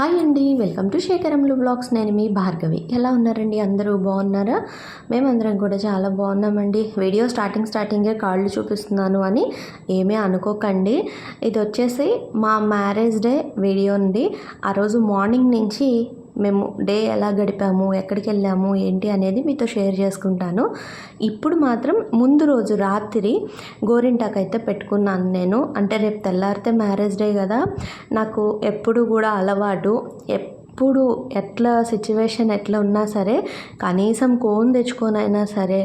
Hi అండి welcome to శేఖరంలు blogs. నేను మీ భార్గవి. ఎలా ఉన్నారండి? అందరూ బాగున్నారా? మేమందరం కూడా చాలా బాగున్నామండి. వీడియో స్టార్టింగ్ స్టార్టింగే కాళ్ళు చూపిస్తున్నాను అని ఏమీ అనుకోకండి. ఇది వచ్చేసి మా మ్యారేజ్ డే వీడియో అండి. ఆ రోజు మార్నింగ్ నుంచి మేము డే ఎలా గడిపాము ఎక్కడికి వెళ్ళాము ఏంటి అనేది మీతో షేర్ చేసుకుంటాను. ఇప్పుడు మాత్రం ముందు రోజు రాత్రి గోరింటాకు అయితే పెట్టుకున్నాను నేను. అంటే రేపు తెల్లారితే మ్యారేజ్ డే కదా. నాకు ఎప్పుడు కూడా అలవాటు ఎప్పుడు ఎట్లా సిచ్యువేషన్ ఎట్లా ఉన్నా సరే కనీసం కోన్ తెచ్చుకొనైనా సరే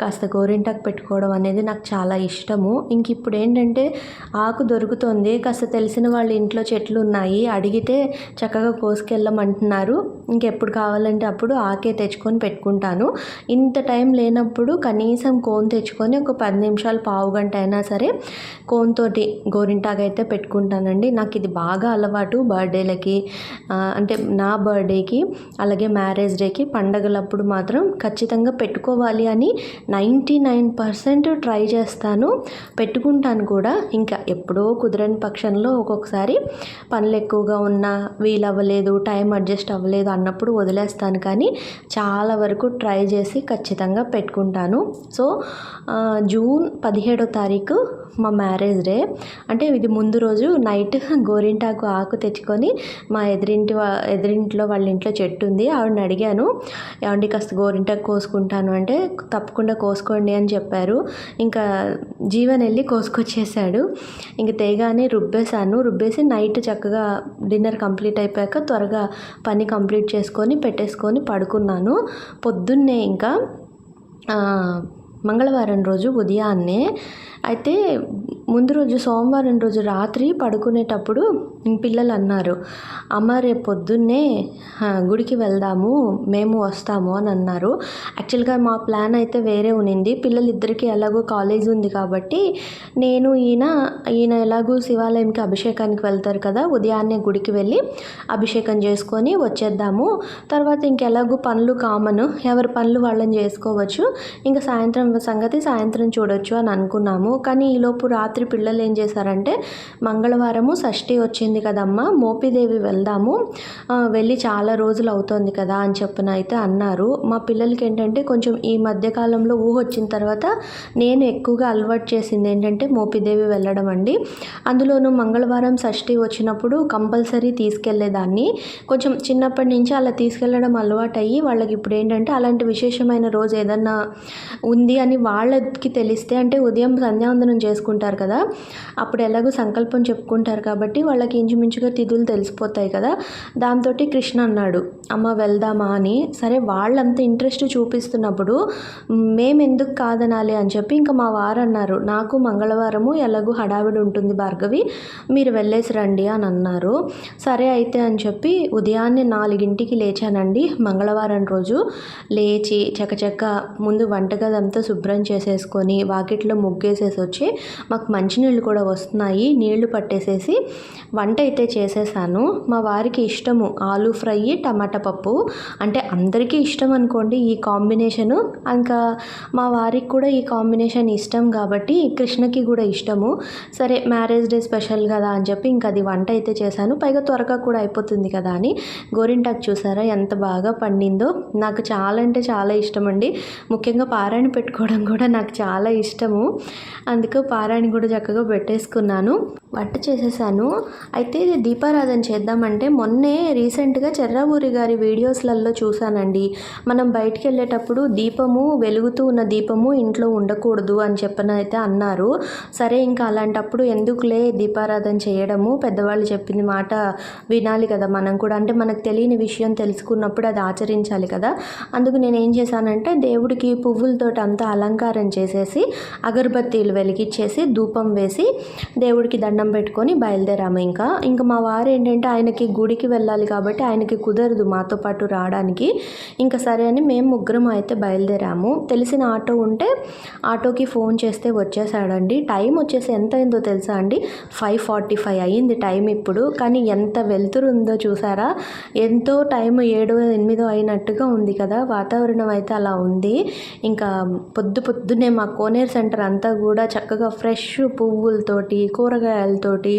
కాస్త గోరింటాకు పెట్టుకోవడం అనేది నాకు చాలా ఇష్టము. ఇంక ఇప్పుడు ఏంటంటే ఆకు దొరుకుతుంది కాస్త తెలిసిన వాళ్ళ ఇంట్లో చెట్లు ఉన్నాయి అడిగితే చక్కగా కోసుకెళ్ళమంటున్నారు. ఇంకెప్పుడు కావాలంటే అప్పుడు ఆకే తెచ్చుకొని పెట్టుకుంటాను. ఇంత టైం లేనప్పుడు కనీసం కోన్ తెచ్చుకొని ఒక పది నిమిషాలు పావు గంట అయినా సరే కోన్తోటి గోరింటాకు అయితే పెట్టుకుంటానండి. నాకు ఇది బాగా అలవాటు బర్త్డేలకి. అంటే నా బర్త్డేకి అలాగే మ్యారేజ్ డేకి పండగలప్పుడు మాత్రం ఖచ్చితంగా పెట్టుకోవాలి అని నైంటీ నైన్ పర్సెంట్ ట్రై చేస్తాను. పెట్టుకుంటాను కూడా. ఇంకా ఎప్పుడో కుదరని పక్షంలో ఒక్కొక్కసారి పనులు ఎక్కువగా ఉన్నా వీలు అవ్వలేదు టైం అడ్జస్ట్ అవ్వలేదు అన్నప్పుడు వదిలేస్తాను. కానీ చాలా వరకు ట్రై చేసి ఖచ్చితంగా పెట్టుకుంటాను. సో జూన్ పదిహేడో తారీఖు మా మ్యారేజ్ డే. అంటే ఇది ముందు రోజు నైట్ గోరింటాకు ఆకు తెచ్చుకొని మా ఎదురింటి వా ఎదురింట్లో వాళ్ళ ఇంట్లో చెట్టు ఉంది. ఆవిడని అడిగాను ఏమండి కాస్త గోరింటాకు కోసుకుంటాను అంటే తప్పకుండా కోసుకోండి అని చెప్పారు. ఇంకా జీవన్ వెళ్ళి కోసుకొచ్చేసాడు. ఇంక తేగానే రుబ్బేశాను. రుబ్బేసి నైట్ చక్కగా డిన్నర్ కంప్లీట్ అయిపోయాక త్వరగా పని కంప్లీట్ చేసుకొని పెట్టేసుకొని పడుకున్నాను. పొద్దున్నే ఇంకా మంగళవారం రోజు ఉదయాన్నే అయితే ముందు రోజు సోమవారం రోజు రాత్రి పడుకునేటప్పుడు పిల్లలు అన్నారు అమ్మ రేపు పొద్దున్నే గుడికి వెళ్దాము మేము వస్తాము అని అన్నారు. యాక్చువల్గా మా ప్లాన్ అయితే వేరే ఉనింది పిల్లలిద్దరికీ ఎలాగో కాలేజ్ ఉంది కాబట్టి నేను ఈయన ఈయన ఎలాగో శివాలయంకి అభిషేకానికి వెళ్తారు కదా ఉదయాన్నే గుడికి వెళ్ళి అభిషేకం చేసుకొని వచ్చేద్దాము. తర్వాత ఇంకెలాగో పనులు కామను ఎవరి పనులు వాళ్ళని చేసుకోవచ్చు. ఇంకా సాయంత్రం సంగతి సాయంత్రం చూడొచ్చు అని అనుకున్నాము. కానీ ఈలోపు రాత్రి పిల్లలు ఏం చేశారంటే మంగళవారము షష్ఠి వచ్చింది కదమ్మా మోపిదేవి వెళ్దాము వెళ్ళి చాలా రోజులు అవుతోంది కదా అని చెప్పిన అయితే అన్నారు. మా పిల్లలకి ఏంటంటే కొంచెం ఈ మధ్యకాలంలో ఊహ వచ్చిన తర్వాత నేను ఎక్కువగా అలవాటు చేసింది ఏంటంటే మోపిదేవి వెళ్ళడం అండి. అందులోనూ మంగళవారం షష్ఠి వచ్చినప్పుడు కంపల్సరీ తీసుకెళ్ళేదాన్ని. కొంచెం చిన్నప్పటి నుంచి అలా తీసుకెళ్ళడం అలవాటు అయ్యి వాళ్ళకి ఇప్పుడు ఏంటంటే అలాంటి విశేషమైన రోజు ఏదన్నా ఉంది అని వాళ్ళకి తెలిస్తే అంటే ఉదయం సంధ్యావందనం చేసుకుంటారు కదా అప్పుడు ఎలాగో సంకల్పం చెప్పుకుంటారు కాబట్టి వాళ్ళకి ఇంచుమించుగా తిథులు తెలిసిపోతాయి కదా. దాంతో కృష్ణ అన్నాడు అమ్మ వెళ్దామా అని. సరే వాళ్ళంత ఇంట్రెస్ట్ చూపిస్తున్నప్పుడు మేము ఎందుకు కాదనాలి అని చెప్పి ఇంకా మా వారు అన్నారు నాకు మంగళవారము ఎలాగో హడావిడి ఉంటుంది భార్గవి మీరు వెళ్ళేసి రండి అని అన్నారు. సరే అయితే అని చెప్పి ఉదయాన్నే నాలుగింటికి లేచానండి. మంగళవారం రోజు లేచి చకచక ముందు వంటగది అంతా శుభ్రం చేసేసుకొని వాకిట్లో ముగ్గేసేసి వచ్చి మాకు మంచినీళ్ళు కూడా వస్తున్నాయి నీళ్ళు పట్టేసేసి వంట అయితే చేసేసాను. మా వారికి ఇష్టము ఆలు ఫ్రై టమాటా పప్పు. అంటే అందరికీ ఇష్టం అనుకోండి ఈ కాంబినేషను. ఇంకా మా వారికి కూడా ఈ కాంబినేషన్ ఇష్టం కాబట్టి కృష్ణకి కూడా ఇష్టము. సరే మ్యారేజ్ డే స్పెషల్ కదా అని చెప్పి ఇంకా అది వంట అయితే చేశాను. పైగా త్వరగా కూడా అయిపోతుంది కదా అని. గోరింటాకు చూసారా ఎంత బాగా పండిందో. నాకు చాలా అంటే చాలా ఇష్టం అండి ముఖ్యంగా పారాయణ పెట్టుకోవడం కూడా నాకు చాలా ఇష్టము. అందుకు పారాయణ కూడా చక్కగా పెట్టేసుకున్నాను. వంట చేసేసాను. అయితే దీపారాధన చేద్దామంటే మొన్నే రీసెంట్గా చెర్రావూరి గారి వీడియోస్లలో చూశానండి మనం బయటికి వెళ్ళేటప్పుడు దీపము వెలుగుతూ ఉన్న దీపము ఇంట్లో ఉండకూడదు అని చెప్పిన అయితే అన్నారు. సరే ఇంకా అలాంటప్పుడు ఎందుకులే దీపారాధన చేయడము? పెద్దవాళ్ళు చెప్పింది మాట వినాలి కదా మనం కూడా. అంటే మనకు తెలియని విషయం తెలుసుకున్నప్పుడు అది ఆచరించాలి కదా. అందుకు నేను ఏం చేశానంటే దేవుడికి పువ్వులతోటి అంతా అలంకారం చేసేసి అగరబత్తీలు వెలిగించేసి ధూపం వేసి దేవుడికి దండం పెట్టుకొని బయలుదేరాము ఇంకా. ఇంకా మా వారు ఏంటంటే ఆయనకి గుడికి వెళ్ళాలి కాబట్టి ఆయనకి కుదరదు మాతో పాటు రావడానికి. ఇంకా సరే అని మేము ముగ్గురం అయితే బయలుదేరాము. తెలిసిన ఆటో ఉంటే ఆటోకి ఫోన్ చేస్తే వచ్చేసాడండి. టైం వచ్చేసి ఎంత అయిందో తెలుసా అండి? ఫైవ్ ఫార్టీ ఫైవ్ అయ్యింది టైం ఇప్పుడు. కానీ ఎంత వెలుతురు ఉందో చూసారా? ఎంతో టైం ఏడో ఎనిమిదో అయినట్టుగా ఉంది కదా. వాతావరణం అయితే అలా ఉంది. ఇంకా పొద్దు పొద్దున్నే మా కోనేరు సెంటర్ అంతా కూడా చక్కగా ఫ్రెష్ పువ్వులతోటి కూరగాయలు మేఘాలతోటి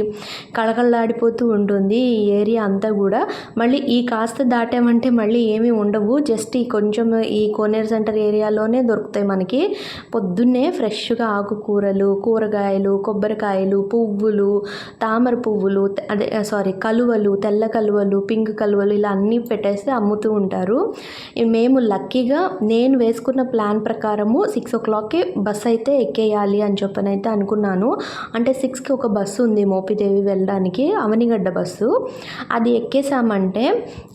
కళకళలాడిపోతూ ఉంటుంది ఈ ఏరియా అంతా కూడా. మళ్ళీ ఈ కాస్త దాటామంటే మళ్ళీ ఏమీ ఉండవు. జస్ట్ ఈ కొంచెం ఈ కోనేరు సెంటర్ ఏరియాలోనే దొరుకుతాయి మనకి. పొద్దున్నే ఫ్రెష్గా ఆకుకూరలు కూరగాయలు కొబ్బరికాయలు పువ్వులు తామర పువ్వులు అదే సారీ కలువలు తెల్ల కలువలు పింక్ కలువలు ఇలా అన్నీ పెట్టేసి అమ్ముతూ ఉంటారు. మేము లక్కీగా నేను వేసుకున్న ప్లాన్ ప్రకారము సిక్స్ ఓ క్లాక్కి బస్ అయితే ఎక్కేయాలి అని చెప్పని అయితే అనుకున్నాను. అంటే సిక్స్కి ఒక బస్సు ఉంది మోపిదేవి వెళ్ళడానికి అవనిగడ్డ బస్సు. అది ఎక్కేసామంటే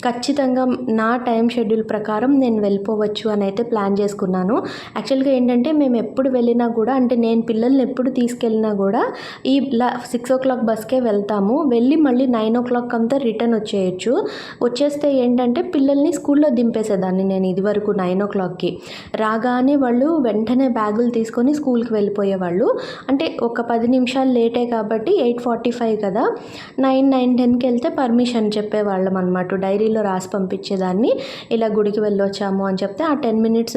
ఖచ్చితంగా నా టైం షెడ్యూల్ ప్రకారం నేను వెళ్ళిపోవచ్చు అని అయితే ప్లాన్ చేసుకున్నాను. యాక్చువల్గా ఏంటంటే మేము ఎప్పుడు వెళ్ళినా కూడా అంటే నేను పిల్లల్ని ఎప్పుడు తీసుకెళ్ళినా కూడా ఈ సిక్స్ ఓ క్లాక్ బస్కే వెళ్తాము. వెళ్ళి మళ్ళీ నైన్ ఓ క్లాక్ అంతా రిటర్న్ వచ్చేయచ్చు. వచ్చేస్తే ఏంటంటే పిల్లల్ని స్కూల్లో దింపేసేదాన్ని నేను ఇదివరకు నైన్ ఓ క్లాక్కి. రాగానే వాళ్ళు వెంటనే బ్యాగులు తీసుకొని స్కూల్కి వెళ్ళిపోయేవాళ్ళు. అంటే ఒక పది నిమిషాలు లేటే కాబట్టి ఎయిట్ ఫార్టీ ఫైవ్ కదా. నైన్ నైన్ టెన్కి వెళ్తే పర్మిషన్ చెప్పేవాళ్ళం అనమాట డైరీలో రాసి పంపించేదాన్ని. ఇలా గుడికి వెళ్ళొచ్చాము అని చెప్తే ఆ టెన్ మినిట్స్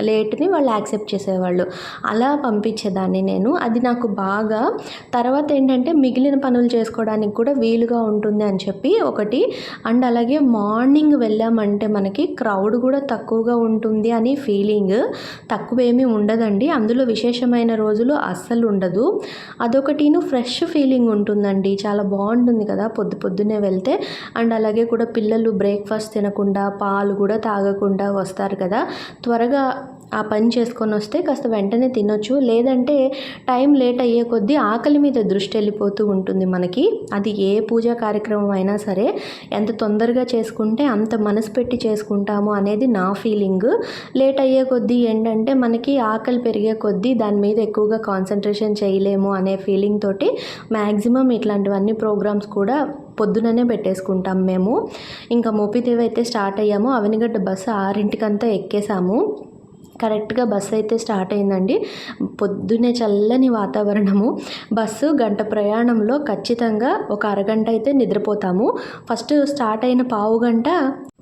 లేట్ని వాళ్ళు యాక్సెప్ట్ చేసేవాళ్ళు. అలా పంపించేదాన్ని నేను. అది నాకు బాగా తర్వాత ఏంటంటే మిగిలిన పనులు చేసుకోవడానికి కూడా వీలుగా ఉంటుంది అని చెప్పి ఒకటి. అండ్ అలాగే మార్నింగ్ వెళ్ళామంటే మనకి క్రౌడ్ కూడా తక్కువగా ఉంటుంది అని ఫీలింగ్. తక్కువ ఏమీ ఉండదండి. అందులో విశేషమైన రోజులు అస్సలు ఉండదు. అదొకటి అదొకటిను ఫ్రెష్ ఫీలింగ్ ఉంటుందండి. చాలా బాగుంటుంది కదా పొద్దు పొద్దునే వెళ్తే. అండ్ అలాగే కూడా పిల్లలు బ్రేక్ఫాస్ట్ తినకుండా పాలు కూడా తాగకుండా వస్తారు కదా. త్వరగా ఆ పని చేసుకొని వస్తే కాస్త వెంటనే తినొచ్చు. లేదంటే టైం లేట్ అయ్యే కొద్దీ ఆకలి మీద దృష్టి వెళ్ళిపోతూ ఉంటుంది మనకి. అది ఏ పూజా కార్యక్రమం అయినా సరే ఎంత తొందరగా చేసుకుంటే అంత మనసు పెట్టి చేసుకుంటాము అనేది నా ఫీలింగ్. లేట్ అయ్యే కొద్దీ ఏంటంటే మనకి ఆకలి పెరిగే కొద్దీ దాని మీద ఎక్కువగా కాన్సన్ట్రేషన్ చేయలేము అనే ఫీలింగ్ తోటి మ్యాక్సిమం ఇట్లాంటివన్నీ ప్రోగ్రామ్స్ కూడా పొద్దుననే పెట్టేసుకుంటాం మేము. ఇంకా మోపిదేవి అయితే స్టార్ట్ అయ్యాము. అవనిగడ్డ బస్సు ఆరింటికంతా ఎక్కేసాము. కరెక్ట్గా బస్సు అయితే స్టార్ట్ అయిందండి. పొద్దున్నే చల్లని వాతావరణము. బస్సు గంట ప్రయాణంలో ఖచ్చితంగా ఒక అరగంట అయితే నిద్రపోతాము. ఫస్ట్ స్టార్ట్ అయిన పావు గంట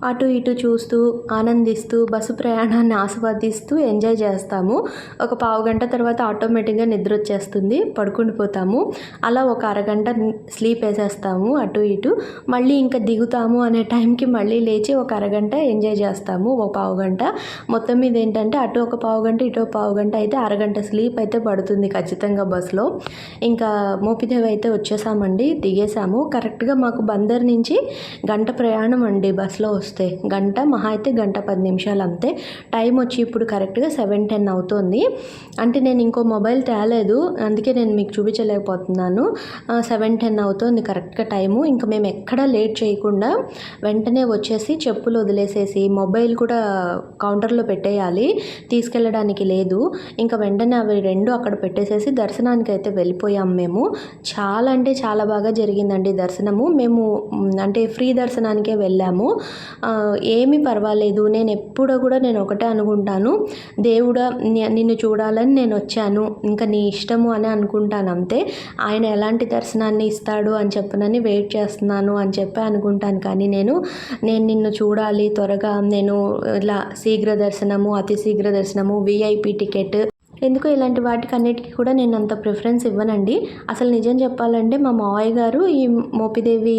అటు ఇటు చూస్తూ ఆనందిస్తూ బస్సు ప్రయాణాన్ని ఆస్వాదిస్తూ ఎంజాయ్ చేస్తాము. ఒక పావు గంట తర్వాత ఆటోమేటిక్గా నిద్ర వచ్చేస్తుంది పడుకుండిపోతాము అలా ఒక అరగంట స్లీప్ వేసేస్తాము అటు ఇటు. మళ్ళీ ఇంకా దిగుతాము అనే టైంకి మళ్ళీ లేచి ఒక అరగంట ఎంజాయ్ చేస్తాము ఒక పావు గంట. మొత్తం మీద ఏంటంటే అటు ఒక పావు గంట ఇటు ఒక పావు గంట అయితే అరగంట స్లీప్ అయితే పడుతుంది ఖచ్చితంగా బస్సులో. ఇంకా మోపిదేవి అయితే వచ్చేసామండి దిగేసాము. కరెక్ట్గా మాకు బందర్ నుంచి గంట ప్రయాణం అండి బస్సులో వస్తాయి. గంట మహా అయితే గంట పది నిమిషాలు అంతే. టైం వచ్చి ఇప్పుడు కరెక్ట్గా సెవెన్ టెన్ అవుతుంది. అంటే నేను ఇంకో మొబైల్ తేలేదు. అందుకే నేను మీకు చూపించలేకపోతున్నాను. సెవెన్ టెన్ అవుతుంది కరెక్ట్గా టైము. ఇంకా మేము ఎక్కడా లేట్ చేయకుండా వెంటనే వచ్చేసి చెప్పులు వదిలేసేసి మొబైల్ కూడా కౌంటర్లో పెట్టేయాలి. తీసుకెళ్ళడానికి లేదు. ఇంకా వెంటనే అవి రెండు అక్కడ పెట్టేసేసి దర్శనానికి అయితే వెళ్ళిపోయాం మేము. చాలా అంటే చాలా బాగా జరిగిందండి దర్శనము. మేము అంటే ఫ్రీ దర్శనానికే వెళ్ళాము. ఏమీ పర్వాలేదు. నేను ఎప్పుడూ కూడా నేను ఒకటే అనుకుంటాను. దేవుడా నిన్ను చూడాలని నేను వచ్చాను. ఇంకా నీ ఇష్టము అని అనుకుంటాను అంతే. ఆయన ఎలాంటి దర్శనాన్ని ఇస్తాడు అని చెప్పనని వెయిట్ చేస్తున్నాను అని చెప్పి అనుకుంటాను. కానీ నేను నేను నిన్ను చూడాలి త్వరగా. నేను ఇలా శీఘ్ర దర్శనము అతి శీఘ్ర దర్శనము విఐపి టికెట్ ఎందుకు ఇలాంటి వాటికి అన్నిటికీ కూడా నేను అంత ప్రిఫరెన్స్ ఇవ్వనండి. అసలు నిజం చెప్పాలంటే మా మావయ్య గారు ఈ మోపిదేవి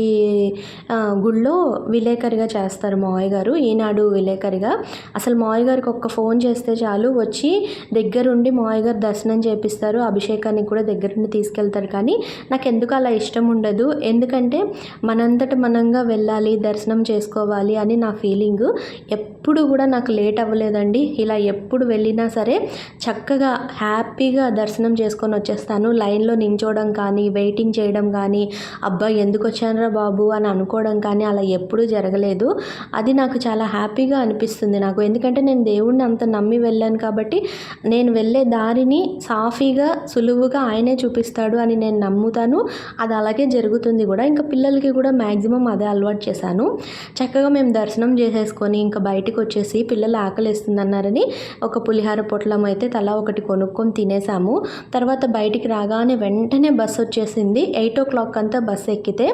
గుళ్ళో విలేకరిగా చేస్తారు మావయ్య గారు ఈనాడు విలేకరిగా. అసలు మావయ్య గారికి ఒక్క ఫోన్ చేస్తే చాలు వచ్చి దగ్గరుండి మావయ్య గారు దర్శనం చేపిస్తారు అభిషేకానికి కూడా దగ్గరుండి తీసుకెళ్తారు. కానీ నాకు ఎందుకు అలా ఇష్టం ఉండదు. ఎందుకంటే మనంతట మనంగా వెళ్ళాలి దర్శనం చేసుకోవాలి అని నా ఫీలింగ్ ఎప్పుడు కూడా నాకు లేట్ అవ్వలేదండి. ఇలా ఎప్పుడు వెళ్ళినా సరే చక్కగా హ్యాపీగా దర్శనం చేసుకొని వచ్చేస్తాను. లైన్లో నించోవడం కానీ వెయిటింగ్ చేయడం కానీ అబ్బా ఎందుకు వచ్చానరా బాబు అని అనుకోవడం కానీ అలా ఎప్పుడూ జరగలేదు. అది నాకు చాలా హ్యాపీగా అనిపిస్తుంది నాకు. ఎందుకంటే నేను దేవుడిని అంత నమ్మి వెళ్ళాను కాబట్టి నేను వెళ్ళే దారిని సాఫీగా సులువుగా ఆయనే చూపిస్తాడు అని నేను నమ్ముతాను. అది అలాగే జరుగుతుంది కూడా. ఇంకా పిల్లలకి కూడా మ్యాక్సిమం అదే అలవాటు చేశాను. చక్కగా మేము దర్శనం చేసేసుకొని ఇంకా బయటికి వచ్చేసి పిల్లలు ఆకలిస్తుందన్నారని ఒక పులిహార పొట్లం అయితే తలా ఒకటి కొనుక్కొని తినేసాము. తర్వాత బయటికి రాగానే వెంటనే బస్సు వచ్చేసింది. ఎయిట్ ఓ క్లాక్ అంతా బస్సు ఎక్కితే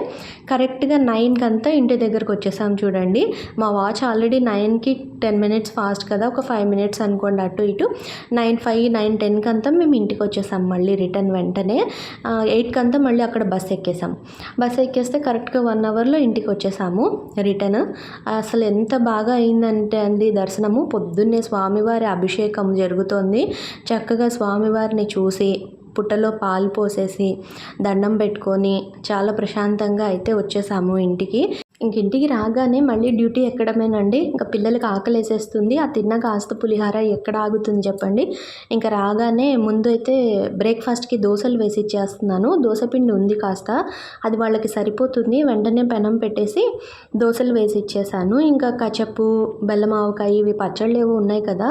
కరెక్ట్గా నైన్కి అంతా ఇంటి దగ్గరకు వచ్చేసాం చూడండి. మా వాచ్ ఆల్రెడీ నైన్కి టెన్ మినిట్స్ ఫాస్ట్ కదా ఒక ఫైవ్ మినిట్స్ అనుకోండి అటు ఇటు. నైన్ ఫైవ్ నైన్ టెన్కి అంతా మేము ఇంటికి వచ్చేసాం మళ్ళీ రిటర్న్ వెంటనే. ఎయిట్కి అంతా మళ్ళీ అక్కడ బస్ ఎక్కేసాం. బస్ ఎక్కేస్తే కరెక్ట్గా వన్ అవర్లో ఇంటికి వచ్చేసాము రిటర్న్. అసలు ఎంత బాగా అయిందంటే అండి దర్శనము పొద్దున్నే స్వామివారి అభిషేకం జరుగుతోంది. చక్కగా స్వామివారిని చూసి పుట్టలో పాలు పోసేసి దండం పెట్టుకొని చాలా ప్రశాంతంగా అయితే వచ్చేసాము ఇంటికి. ఇంక ఇంటికి రాగానే మళ్ళీ డ్యూటీ ఎక్కడమేనండి? ఇంకా పిల్లలకి ఆకలి వేసేస్తుంది ఆ తిన్న కాస్త పులిహార ఎక్కడ ఆగుతుంది చెప్పండి. ఇంకా రాగానే ముందు అయితే బ్రేక్ఫాస్ట్కి దోశలు వేసి ఇచ్చేస్తున్నాను దోశ పిండి ఉంది కాస్త. అది వాళ్ళకి సరిపోతుంది. వెంటనే పెనం పెట్టేసి దోశలు వేసి ఇచ్చేసాను ఇంకా కచప్పు బెల్లం ఆవకాయ ఇవి పచ్చళ్ళు ఏవో ఉన్నాయి కదా.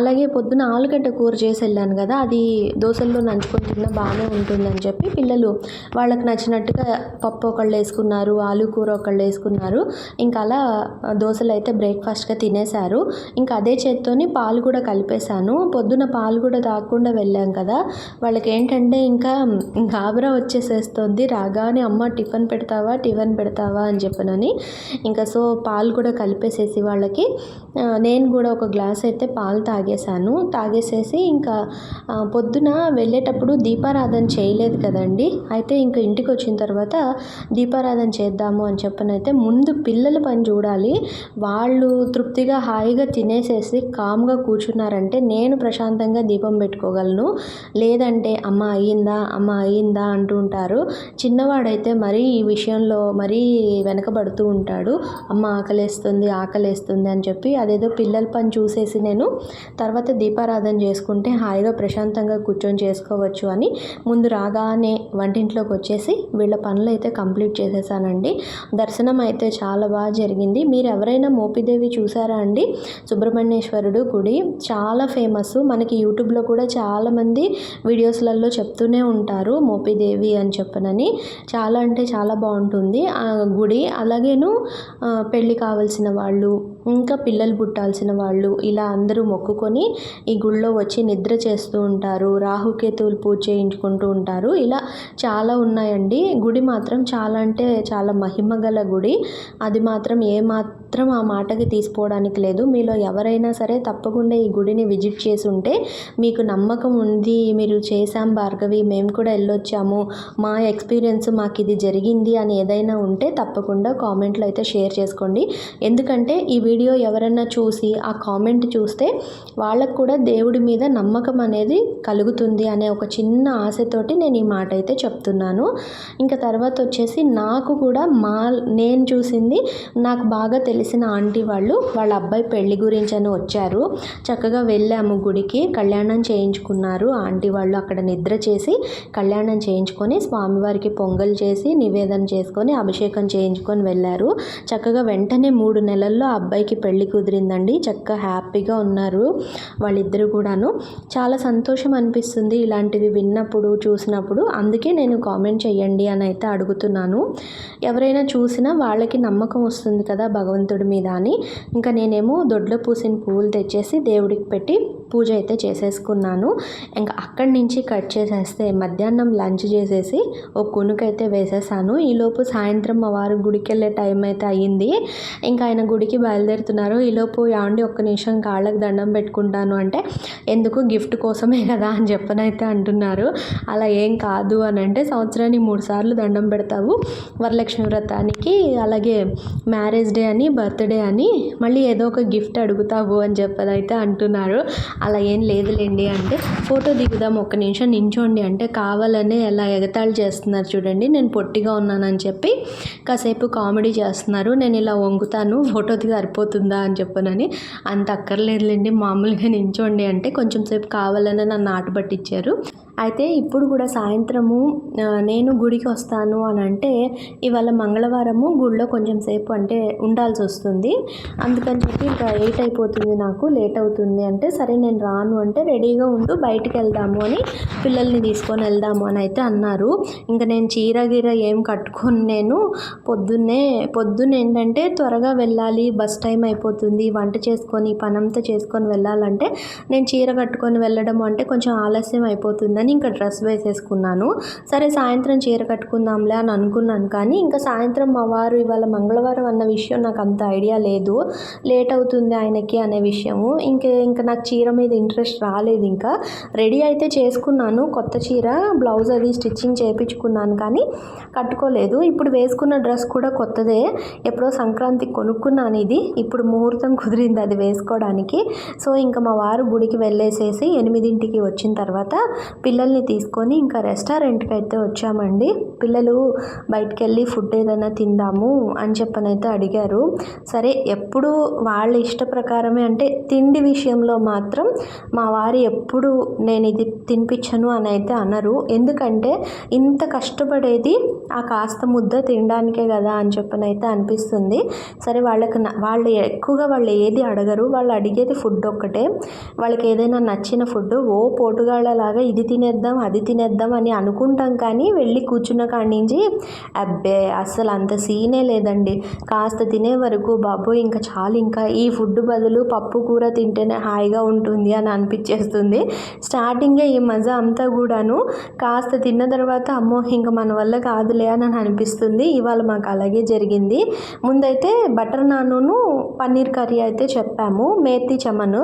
అలాగే పొద్దున ఆలుగడ్డ కూర చేసి వెళ్ళాను కదా. అది దోశల్లో నంచుకొని తిన్నా బాగానే ఉంటుందని చెప్పి పిల్లలు వాళ్ళకి నచ్చినట్టుగా పప్పు ఒకళ్ళు వేసుకున్నారు ఆలు కూర ఒకళ్ళు వేసుకున్నారు. ఇంకా అలా దోశలు అయితే బ్రేక్ఫాస్ట్గా తినేశారు. ఇంకా అదే చేత్తోని పాలు కూడా కలిపేశాను. పొద్దున పాలు కూడా తాగకుండా వెళ్ళాం కదా. వాళ్ళకి ఏంటంటే ఇంకా గాబరా వచ్చేసేస్తుంది. రాగానే అమ్మ టిఫిన్ పెడతావా? టిఫిన్ పెడతావా? అని చెప్పనని. ఇంకా సో పాలు కూడా కలిపేసేసి వాళ్ళకి. నేను కూడా ఒక గ్లాస్ అయితే పాలు తాగేశాను. తాగేసేసి ఇంకా పొద్దున వెళ్ళేటప్పుడు దీపారాధన చేయలేదు కదండి. అయితే ఇంకా ఇంటికి వచ్చిన తర్వాత దీపారాధన చేద్దాము అని చెప్పనైతే ముందు పిల్లల పని చూడాలి. వాళ్ళు తృప్తిగా హాయిగా తినేసేసి కామ్గా కూర్చున్నారంటే నేను ప్రశాంతంగా దీపం పెట్టుకోగలను. లేదంటే అమ్మ అయ్యిందా అమ్మ అయ్యిందా అంటూ ఉంటారు. చిన్నవాడైతే మరీ ఈ విషయంలో మరీ వెనకబడుతూ ఉంటాడు. అమ్మ ఆకలేస్తుంది ఆకలేస్తుంది అని చెప్పి అదేదో పిల్లల పని చూసేసి నేను తర్వాత దీపారాధన చేసుకుంటే హాయిగా ప్రశాంతంగా కూర్చొని చేసుకోవచ్చు అని ముందు రాగానే వంటింట్లోకి వచ్చేసి వీళ్ళ పనులు అయితే కంప్లీట్ చేసేసానండి. దర్శనం అయితే చాలా బాగా జరిగింది. మీరు ఎవరైనా మోపిదేవి చూసారా అండి? సుబ్రహ్మణ్యేశ్వరుడు గుడి చాలా ఫేమస్. మనకి యూట్యూబ్లో కూడా చాలామంది వీడియోస్లలో చెప్తూనే ఉంటారు మోపిదేవి అని చెప్పనని. చాలా అంటే చాలా బాగుంటుంది. ఆ గుడి అలాగేను పెళ్ళి కావాల్సిన వాళ్ళు ఇంకా పిల్లలు పుట్టాల్సిన వాళ్ళు ఇలా అందరూ మొక్కుకొని ఈ గుళ్ళో వచ్చి నిద్ర చేస్తూ ఉంటారు. రాహుకేతువులు పూజ చేయించుకుంటూ ఉంటారు. ఇలా చాలా ఉన్నాయండి. గుడి మాత్రం చాలా అంటే చాలా మహిమ గల గుడి. అది మాత్రం ఏ మాత్రం ఆ మాటకి తీసుకోవడానికి లేదు. మీలో ఎవరైనా సరే తప్పకుండా ఈ గుడిని విజిట్ చేసి ఉంటే మీకు నమ్మకం ఉంది. మీరు చేశాం భార్గవి మేము కూడా వెళ్ళొచ్చాము. మా ఎక్స్పీరియన్స్ మాకు ఇది జరిగింది అని ఏదైనా ఉంటే తప్పకుండా కామెంట్లో అయితే షేర్ చేసుకోండి. ఎందుకంటే ఈ వీడియో ఎవరైనా చూసి ఆ కామెంట్ చూస్తే వాళ్ళకు కూడా దేవుడి మీద నమ్మకం అనేది కలుగుతుంది అనే ఒక చిన్న ఆశతోటి నేను ఈ మాట అయితే చెప్తున్నాను. ఇంకా తర్వాత వచ్చేసి నాకు కూడా మా నేను చూసింది. నాకు బాగా తెలిసిన ఆంటీ వాళ్ళు వాళ్ళ అబ్బాయి పెళ్ళి గురించి అని వచ్చారు. చక్కగా వెళ్ళాము గుడికి. కళ్యాణం చేయించుకున్నారు. ఆంటీ వాళ్ళు అక్కడ నిద్ర చేసి కళ్యాణం చేయించుకొని స్వామివారికి పొంగల్ చేసి నివేదన చేసుకొని అభిషేకం చేయించుకొని వెళ్ళారు. చక్కగా వెంటనే మూడు నెలల్లో అబ్బాయికి పెళ్ళి కుదిరిందండి. చక్కగా హ్యాపీగా ఉన్నారు వాళ్ళిద్దరూ కూడాను. చాలా సంతోషం అనిపిస్తుంది ఇలాంటివి విన్నప్పుడు చూసినప్పుడు. అందుకే నేను కామెంట్ చేయండి అని అయితే అడుగుతున్నాను. ఎవరైనా చూసినా వాళ్ళకి నమ్మకం వస్తుంది కదా భగవంతుడి మీద అని. ఇంకా నేనేమో దొడ్లో పూసిన పువ్వులు తెచ్చేసి దేవుడికి పెట్టి పూజ అయితే చేసేసుకున్నాను. ఇంకా అక్కడి నుంచి కట్ చేసేస్తే మధ్యాహ్నం లంచ్ చేసేసి ఒక కునుకైతే వేసేసాను. ఈలోపు సాయంత్రం మా వారు గుడికి వెళ్ళే టైం అయితే అయ్యింది. ఇంకా ఆయన గుడికి బయలుదేరుతున్నారు. ఈలోపు యాండి ఒక్క నిమిషం కాళ్ళకి దండం పెట్టుకుంటాను అంటే ఎందుకు గిఫ్ట్ కోసమే కదా అని చెప్పనైతే అంటున్నారు. అలా ఏం కాదు అని అంటే సంవత్సరానికి మూడు సార్లు దండం పెడతావు వరలక్ష్మి వ్రతానికి అలాగే మ్యారేజ్ డే అని బర్త్డే అని మళ్ళీ ఏదో ఒక గిఫ్ట్ అడుగుతావు అని చెప్పనైతే అంటున్నారు. అలా ఏం లేదులేండి అంటే ఫోటో దిగుదాం ఒక్క నిమిషం నించోండి అంటే కావాలనే ఎలా ఎగతాళి చేస్తున్నారు చూడండి. నేను పొట్టిగా ఉన్నానని చెప్పి కాసేపు కామెడీ చేస్తున్నారు. నేను ఇలా వంగుతాను ఫోటో దిగి సరిపోతుందా అని చెప్పానని అంత అక్కర్లేదులేండి. మామూలుగా నించోండి అంటే కొంచెం సేపు కావాలని నన్ను ఆట పట్టించారు అయితే ఇప్పుడు కూడా సాయంత్రము నేను గుడికి వస్తాను అని అంటే ఇవాళ మంగళవారము గుడిలో కొంచెం సేపు అంటే ఉండాల్సి వస్తుంది. అందుకని చెప్పి ఇంకా ఎయిట్ అయిపోతుంది నాకు లేట్ అవుతుంది అంటే సరే నేను రాను అంటే రెడీగా ఉంటూ బయటికి వెళ్దాము అని పిల్లల్ని తీసుకొని వెళ్దాము అని అయితే అన్నారు. ఇంకా నేను చీర గీర ఏం కట్టుకొని నేను. పొద్దున్నే పొద్దున్న ఏంటంటే త్వరగా వెళ్ళాలి బస్ టైం అయిపోతుంది వంట చేసుకొని పనంతా చేసుకొని వెళ్ళాలంటే నేను చీర కట్టుకొని వెళ్ళడం అంటే కొంచెం ఆలస్యం అయిపోతుందని ఇంకా డ్రెస్ వేసేసుకున్నాను. సరే సాయంత్రం చీర కట్టుకుందాంలే అని అనుకున్నాను. కానీ ఇంకా సాయంత్రం మా వారు ఇవాళ మంగళవారం అన్న విషయం నాకు అంత ఐడియా లేదు. లేట్ అవుతుంది ఆయనకి అనే విషయము. ఇంకా ఇంకా నాకు చీర మీద ఇంట్రెస్ట్ రాలేదు ఇంకా. రెడీ అయితే చేసుకున్నాను. కొత్త చీర బ్లౌజ్ అది స్టిచ్చింగ్ చేయించుకున్నాను కానీ కట్టుకోలేదు. ఇప్పుడు వేసుకున్న డ్రెస్ కూడా కొత్తదే. ఎప్పుడో సంక్రాంతి కొనుక్కున్నాను ఇది. ఇప్పుడు ముహూర్తం కుదిరింది అది వేసుకోవడానికి. సో ఇంకా మా వారు గుడికి వెళ్ళేసేసి ఎనిమిదింటికి వచ్చిన తర్వాత పిల్లల్ని తీసుకొని ఇంకా రెస్టారెంట్కి అయితే వచ్చామండి. పిల్లలు బయటికి వెళ్ళి ఫుడ్ ఏదైనా తిందాము అని చెప్పనైతే అడిగారు. సరే ఎప్పుడు వాళ్ళ ఇష్ట ప్రకారమే అంటే తిండి విషయంలో మాత్రం మా వారు ఎప్పుడు నేను ఇది తినిపించను అని అయితే అనరు. ఎందుకంటే ఇంత కష్టపడేది ఆ కాస్త ముద్ద తినడానికే కదా అని చెప్పనైతే అనిపిస్తుంది. సరే వాళ్ళకి వాళ్ళు ఎక్కువగా వాళ్ళు ఏది అడగరు. వాళ్ళు అడిగేది ఫుడ్ ఒక్కటే. వాళ్ళకి ఏదైనా నచ్చిన ఫుడ్ ఓ పోటుగాళ్ళలాగా ఇది తినేద్దాం అది తినేద్దాం అని అనుకుంటాం కానీ వెళ్ళి కూర్చున్న కాడి నుంచి అబ్బే అస్సలు అంత సీనే లేదండి. కాస్త తినే వరకు బాబు ఇంకా చాలు. ఇంకా ఈ ఫుడ్ బదులు పప్పు కూర తింటేనే హాయిగా ఉంటుంది అని అనిపించేస్తుంది స్టార్టింగే ఈ మజా అంతా కూడాను. కాస్త తిన్న తర్వాత అమ్మో ఇంకా మన వల్ల కాదు కాదులే అని అనిపిస్తుంది. ఇవాళ మాకు అలాగే జరిగింది. ముందైతే బటర్ నానును పన్నీర్ కర్రీ అయితే చెప్పాము. మేతి చమన్.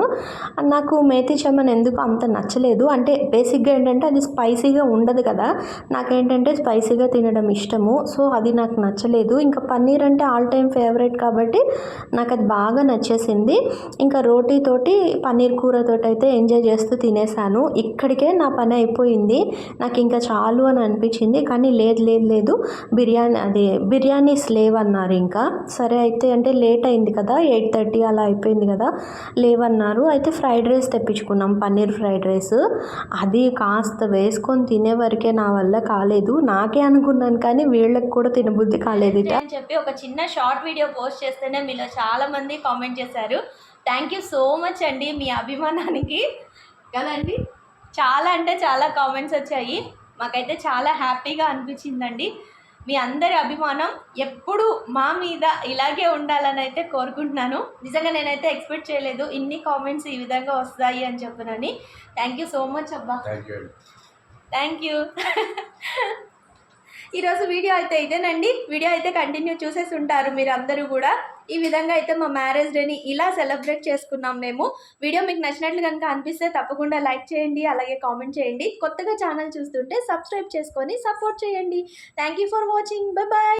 నాకు మేతి చమన్ ఎందుకు అంత నచ్చలేదు. అంటే బేసిక్గా ఏంటంటే అది స్పైసీగా ఉండదు కదా. నాకేంటంటే స్పైసీగా తినడం ఇష్టము. సో అది నాకు నచ్చలేదు. ఇంకా పన్నీర్ అంటే ఆల్ టైమ్ ఫేవరెట్ కాబట్టి నాకు అది బాగా నచ్చేసింది. ఇంకా రోటీతోటి పన్నీర్ కూరతోటి అయితే ఎంజాయ్ చేస్తూ తినేసాను. ఇక్కడికే నా పని అయిపోయింది. నాకు ఇంకా చాలు అని అనిపించింది. కానీ లేదు లేదు లేదు. బిర్యానీ అది బిర్యానీ స్లేవ్ అన్నారు ఇంకా. సరే అయితే అంటే లేట్ అయింది కదా ఎయిట్ థర్టీ అలా అయిపోయింది కదా లేవన్నారు. అయితే ఫ్రైడ్ రైస్ తెప్పించుకున్నాం పన్నీర్ ఫ్రైడ్ రైస్. అది కాస్త వేసుకొని తినే వరకే నా వల్ల కాలేదు. నాకే అనుకున్నాను కానీ వీళ్ళకి కూడా తినబుద్ధి కాలేదు ఇట. అని చెప్పి ఒక చిన్న షార్ట్ వీడియో పోస్ట్ చేస్తేనే మీలో చాలా మంది కామెంట్ చేశారు. థ్యాంక్ యూ సో మచ్ అండి మీ అభిమానానికి. కదండి? చాలా అంటే చాలా కామెంట్స్ వచ్చాయి. మాకైతే చాలా హ్యాపీగా అనిపించిందండి. మీ అందరి అభిమానం ఎప్పుడు మా మీద ఇలాగే ఉండాలని అయితే కోరుకుంటున్నాను. నిజంగా నేనైతే ఎక్స్పెక్ట్ చేయలేదు ఇన్ని కామెంట్స్ ఈ విధంగా వస్తాయి అని చెప్పనని. థ్యాంక్ యూ సో మచ్ అబ్బా. థ్యాంక్ యూ అండి. Thank you. ఈరోజు వీడియో అయితే ఇదేనండి. వీడియో అయితే కంటిన్యూ చూసేసి ఉంటారు మీరు అందరూ కూడా. ఈ విధంగా అయితే మా మ్యారేజ్ డేని ఇలా సెలబ్రేట్ చేసుకున్నాం మేము. వీడియో మీకు నచ్చినట్లు కనుక అనిపిస్తే తప్పకుండా లైక్ చేయండి అలాగే కామెంట్ చేయండి. కొత్తగా ఛానల్ చూస్తుంటే సబ్స్క్రైబ్ చేసుకొని సపోర్ట్ చేయండి. Thank you for watching. Bye bye.